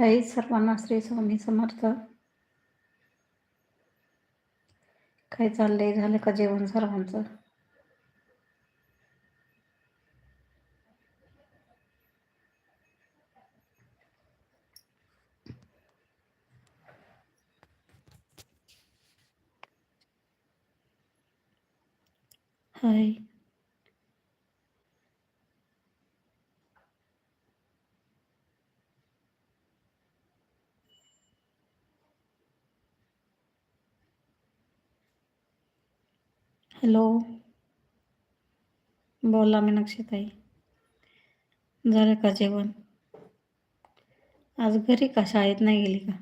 आई सर्वांना श्री स्वामी समर्थ काय चाललंय झालं का जेवण सर्वांचं हाय हॅलो. बोला मीनाक्षीताई. झालं का जेवण? आज घरी का शाळेत नाही गेली का?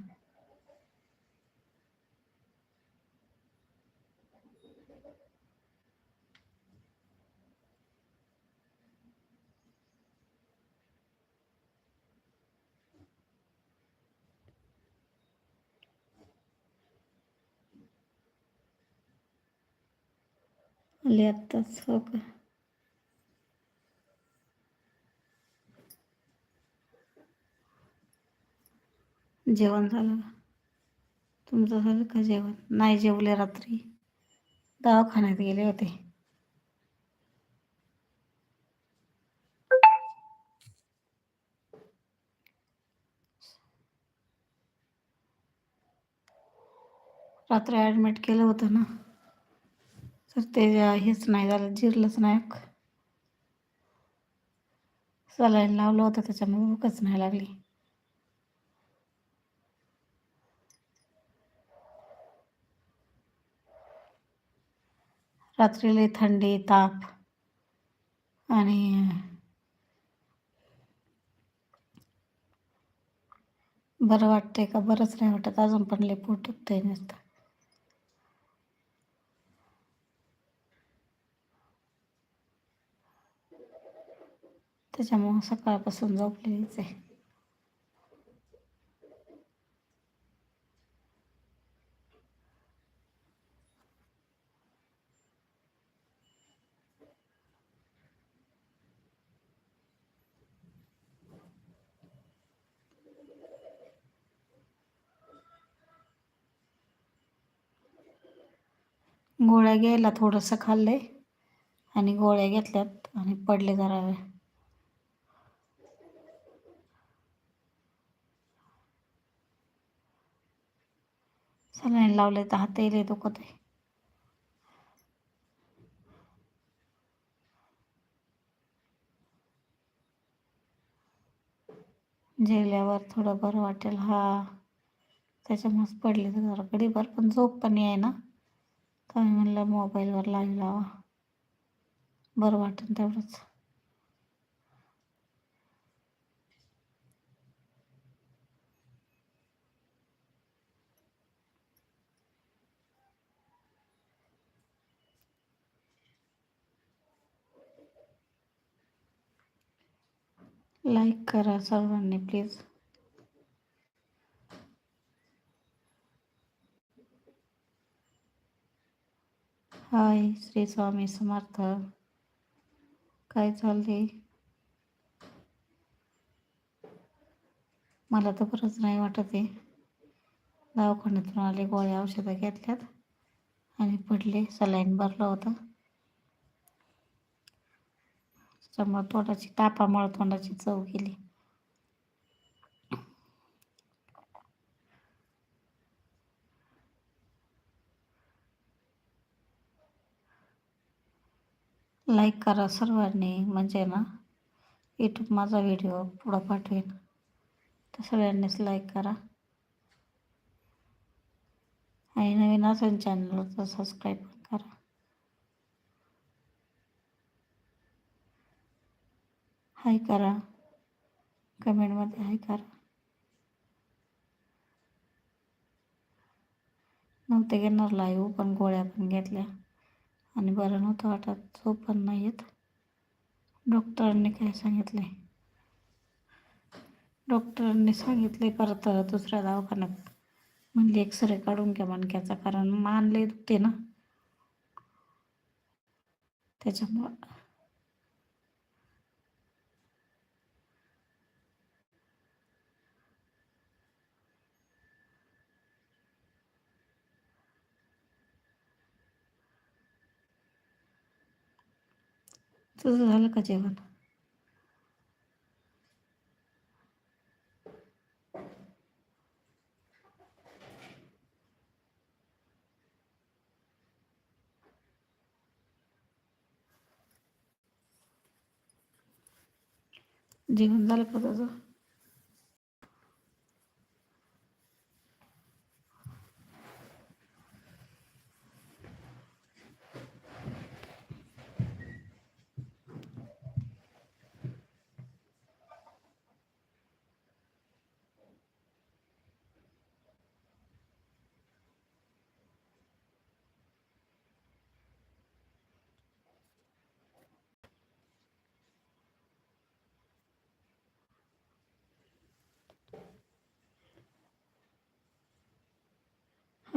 आली आत्ताच हो का जेवण झालं तुमचं झालं का जेवण नाही जेवले रात्री दवाखान्यात गेले होते रात्री ॲडमिट केलं होतं ना तर ते हेच नाही झालं जिरलंच नाही. सलाईन लावलं होतं त्याच्यामुळे भूकच नाही लागली. रात्री लई थंडी ताप आणि बरं वाटतंय का? बरंच नाही वाटत. अजून पण लई पोट दुखतंय नसतं. त्याच्यामुळं सकाळपासून झोपलेलीच आहे. गोळ्या घ्यायला थोडंसं खाल्ले आणि गोळ्या घेतल्यात आणि पडले जरा वेळ. सलाईन लावले तर हातही लय दुखत आहे जेवल्यावर थोडं बरं वाटेल. हा त्याच्यामुळेच पडले तर जरा गडीभर पण झोप पण आहे ना. तर मी म्हणलं मोबाईलवर लाईव्ह लावा. बरं वाटेल तेवढंच. लाईक करा सर्वांनी प्लीज. हाय श्री स्वामी समर्थ. काय चालले मला तर बरंच नाही वाटत आहे. दवाखान्यातून आले गोळ्या औषधं घेतल्यात आणि पडले सलाईन भरला होता. त्यामुळे तोंडाची तापामुळे तोंडाची चव गेली. लाईक करा सर्वांनी म्हणजे ना यूट्यूब माझा व्हिडिओ पुढं पाठवेन. तर सगळ्यांनीच लाईक करा. आणि नवीन असेल चॅनल तर सबस्क्राईब करा. हाय करा. कमेंटमध्ये हाय करा. नव्हते घेणार लाईव्ह पण गोळ्या पण घेतल्या. आणि बरं नव्हतं वाटत. झोप पण नाही येत. डॉक्टरांनी काय सांगितले? डॉक्टरांनी सांगितले परत दुसऱ्या दवाखान्यात. म्हणजे एक्सरे काढून घ्या मणक्याचा कारण मानले दुखते ना. त्याच्यामुळं तुझं झालं का जेवण? जेवण झालं का तुझं?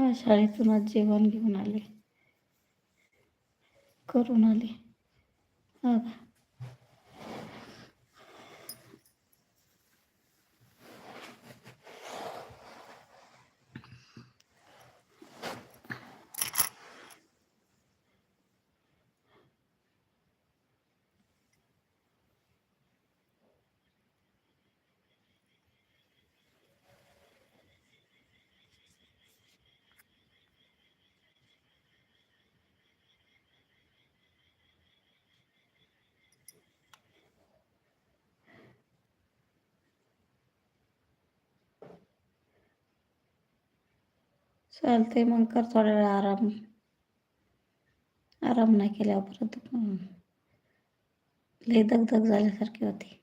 हा शाळेतून आज जेवण घेऊन आले. करून आले. हा चालते मग कर थोड्या वेळ आराम. आराम नाही केल्यावर परत लय दगदग झाल्यासारखी होती.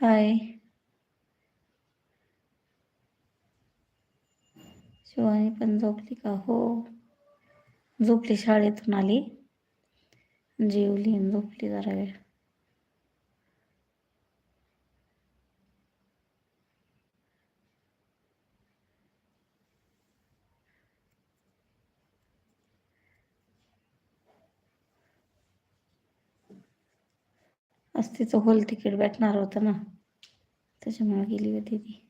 हाय. शिवानी पण झोपली का? हो. झोपली शाळेतून आली. जेवली झोपली जरा वेळ. आज तिचं होल तिकीट भेटणार होतं ना. त्याच्यामुळे गेली होती ती.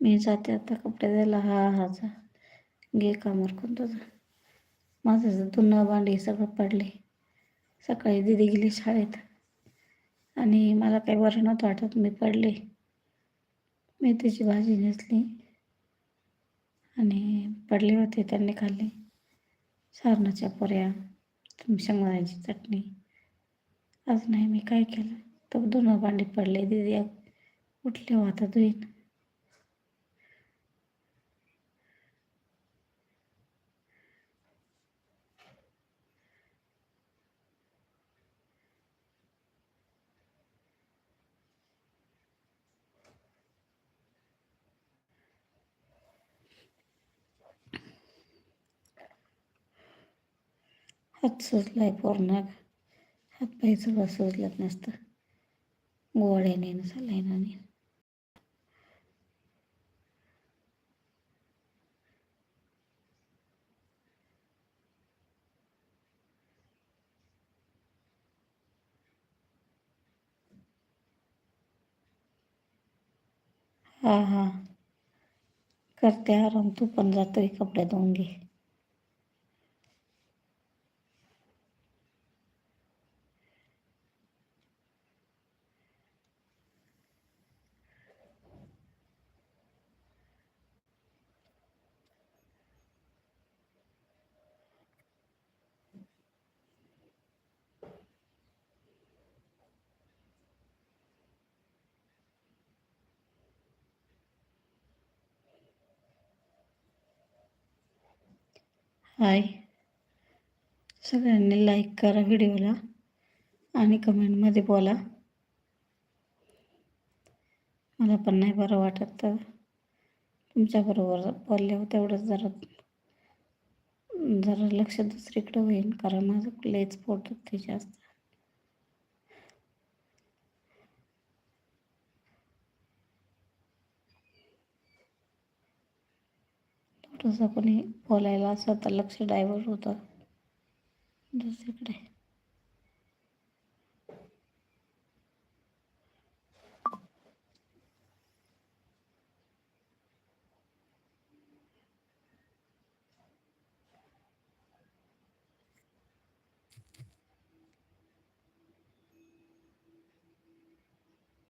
मी जाते आता कपडे द्यायला हा हा जा. घे कामावर कोण तुझं माझं जर धुणं भांडी सगळं पडले. सकाळी दिदी गेली शाळेत. आणि मला काही बरं नव्हतं वाटत. मी पडले. मेथीची भाजी नेसली. आणि पडले होते त्यांनी खाल्ले. सारणाच्या पोऱ्या. शेंगदाण्याची चटणी. आज नाही मी काय केलं. तर धुणं भांडी पडले. दिदी उठले होता धुईन. हात सुजलाय पूर्ण हात पाय सगळं सुजलत नसतं. गोवाड्याने सलाईनाने हा हा. करते आराम. तू पण जातोय कपडे धुवून घे. हाय. सगळ्यांनी लाईक करा व्हिडिओला आणि कमेंटमध्ये बोला. मला पण नाही बरं वाटत तर तुमच्याबरोबर बोलल्यावर तेवढंच जरा जरा लक्ष दुसरीकडं होईल. कारण माझं लयच पोट दुखते जास्त. तसं कोणी बोलायला असं तर लक्ष डायव्हर्ट होतं. दुसरीकडे.